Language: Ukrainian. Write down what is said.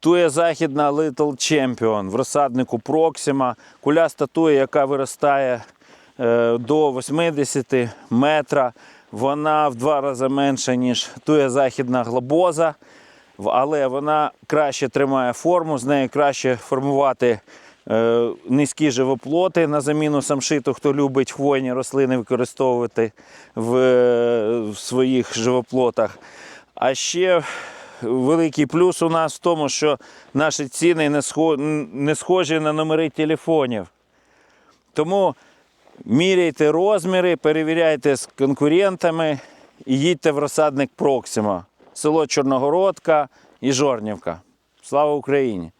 Туя західна Little Champion в розсаднику Proxima. Куляста туя, яка виростає е, до 80 метра. Вона в два рази менша, ніж туя західна глобоза, але вона краще тримає форму, з нею краще формувати е, низькі живоплоти на заміну самшиту, хто любить хвойні рослини використовувати в, е, в своїх живоплотах. А ще великий плюс у нас в тому, що наші ціни не схожі на номери телефонів. Тому міряйте розміри, перевіряйте з конкурентами і їдьте в розсадник Проксима, село Чорногородка і Жорнівка. Слава Україні!